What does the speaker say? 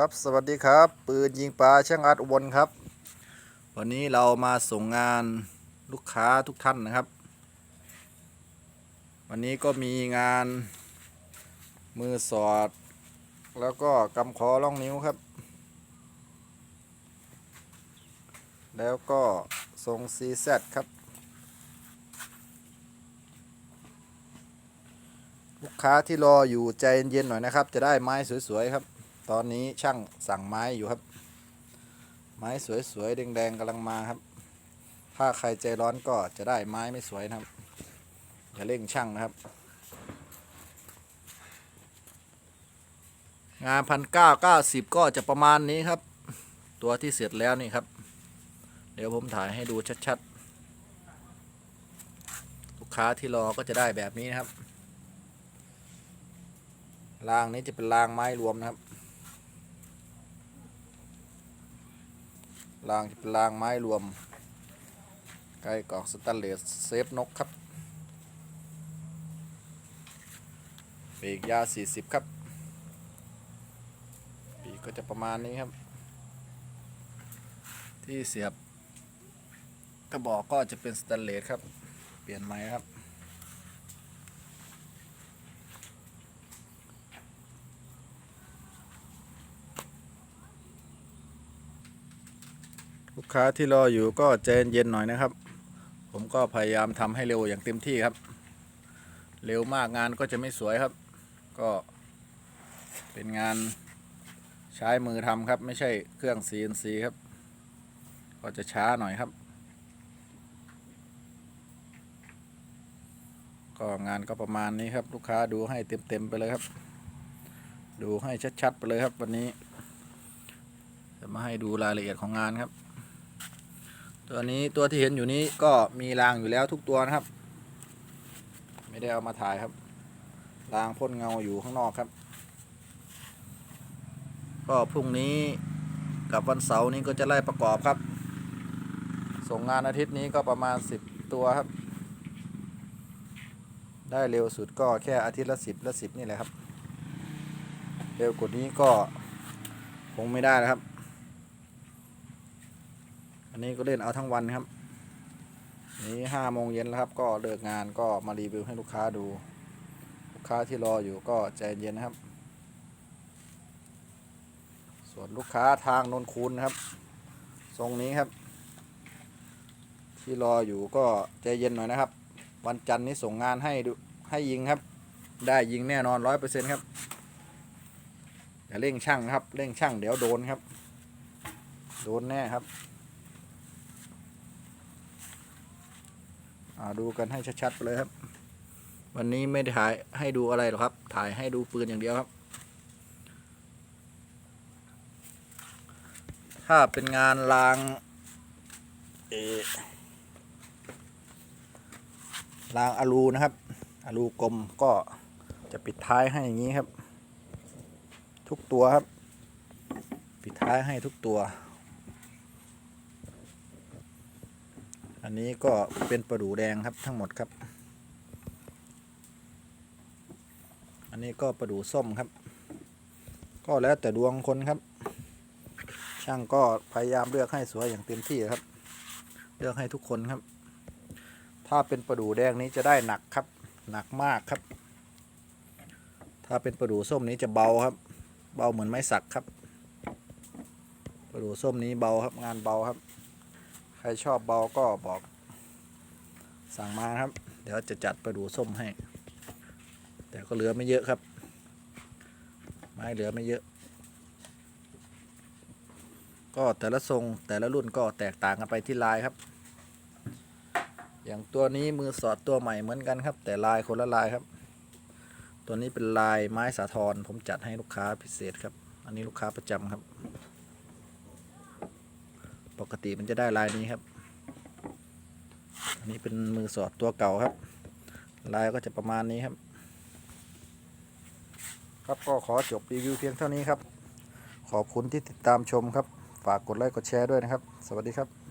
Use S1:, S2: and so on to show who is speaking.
S1: ครับสวัสดีครับ ปืนยิงปลาช่างอัดอุบลครับ วันนี้เรามาส่งงานลูกค้าทุกท่านนะครับ วันนี้ก็มีงานมือสอด แล้วก็กำคอล่องนิ้วครับ แล้วก็ทรงซีแซครับ ลูกค้าที่รออยู่ใจเย็นๆหน่อยนะครับ จะได้ไม้สวยๆครับ ตอนนี้ช่างสั่งไม้อยู่ครับ ไม้สวยๆแดงๆกำลังมาครับ ถ้าใครใจร้อนก็จะได้ไม้ไม่สวยนะครับอย่าเร่งช่างนะครับ งานพันเก้าเก้าสิบก็จะประมาณนี้ครับ ตัวที่เสร็จแล้วนี่ครับ เดี๋ยวผมถ่ายให้ดูชัดๆ ลูกค้าที่รอก็จะได้แบบนี้นะครับรางนี้จะเป็นรางไม้รวมนะครับ รางจะเป็นรางไม้รวมใกล้กล่องสแตนเลสเซฟนกครับปีกยาว40 ครับ ปีกก็จะประมาณนี้ครับ ที่เสียบกระบอกก็จะเป็นสแตนเลสครับ เปลี่ยนไม้ครับ ลูกค้าที่รออยู่ก็ใจเย็นหน่อยนะครับ ผมก็พยายามทำให้เร็วอย่างเต็มที่ครับ เร็วมากงานก็จะไม่สวยครับ ก็เป็นงานใช้มือทำครับ ไม่ใช่เครื่อง CNC ครับ ก็จะช้าหน่อยครับ ก็งานก็ประมาณนี้ครับ ลูกค้าดูให้เต็มๆไปเลยครับ ดูให้ชัดๆไปเลยครับวันนี้จะมาให้ดูรายละเอียดของงานครับ ตัวนี้ตัวที่เห็นอยู่นี้ก็มีรางอยู่แล้วทุกตัวนะครับ ไม่ได้เอามาถ่ายครับรางพ่นเงาอยู่ข้างนอกครับ ก็พรุ่งนี้กับวันเสาร์นี้ก็จะไล่ประกอบครับ ส่งงานอาทิตย์นี้ก็ประมาณ 10 ตัวครับ ได้เร็วสุดก็แค่อาทิตย์ละ 10 ละ 10 นี่แหละครับ เร็วกว่านี้ก็คงไม่ได้แล้วครับ อันนี้ก็เล่นเอาทั้งวันครับ นี้ห้าโมงเย็นแล้วครับ ก็เลิกงานก็มารีวิวให้ลูกค้าดู ลูกค้าที่รออยู่ก็ใจเย็นนะครับ ส่วนลูกค้าทางนนคูนครับ ทรงนี้ครับ ที่รออยู่ก็ใจเย็นหน่อยนะครับ วันจันทร์นี้ส่งงานให้ดูให้ยิงครับ ได้ยิงแน่นอนร้อยเปอร์เซ็นต์ครับอย่าเร่งช่างครับ เร่งช่างเดี๋ยวโดนครับ โดนแน่ครับ อ่า ดูกันให้ชัดๆไปเลยครับ วันนี้ไม่ได้ถ่ายให้ดูอะไรหรอกครับ ถ่ายให้ดูปืนอย่างเดียวครับ ถ้าเป็นงานรางเออรางอะลูนะครับอะลูกลมก็จะปิดท้ายให้อย่างนี้ครับ ทุกตัวครับ ปิดท้ายให้ทุกตัว อันนี้ก็เป็นประดูแดงครับทั้งหมดครับ อันนี้ก็ประดูส้มครับ ก็แล้วแต่ดวงคนครับ ช่างก็พยายามเลือกให้สวยอย่างเต็มที่ครับ เลือกให้ทุกคนครับ ถ้าเป็นประดูแดงนี้จะได้หนักครับ หนักมากครับ ถ้าเป็นประดูส้มนี้จะเบาครับ เบาเหมือนไม้สักครับประดูส้มนี้เบาครับงานเบาครับ รชอบเบาก็บอก สั่งมาครับ เดี๋ยวจะจัดไปดูส้มให้ แต่ก็เหลือไม่เยอะครับ ไม้เหลือไม่เยอะ ก็แต่ละทรงแต่ละรุ่นก็แตกต่างกันไปที่ลายครับ อย่างตัวนี้มือสอดตัวใหม่เหมือนกันครับ แต่ลายคนละลายครับ ตัวนี้เป็นลายไม้สาทรผมจัดให้ลูกค้าพิเศษครับ อันนี้ลูกค้าประจำครับ กติมันจะได้ลายนี้ครับ อันนี้เป็นมือสอดตัวเก่าครับ ลายก็จะประมาณนี้ครับ ครับก็ขอจบรีวิวเพียงเท่านี้ครับ ขอบคุณที่ติดตามชมครับ ฝากกดไลค์กดแชร์ด้วยนะครับ สวัสดีครับ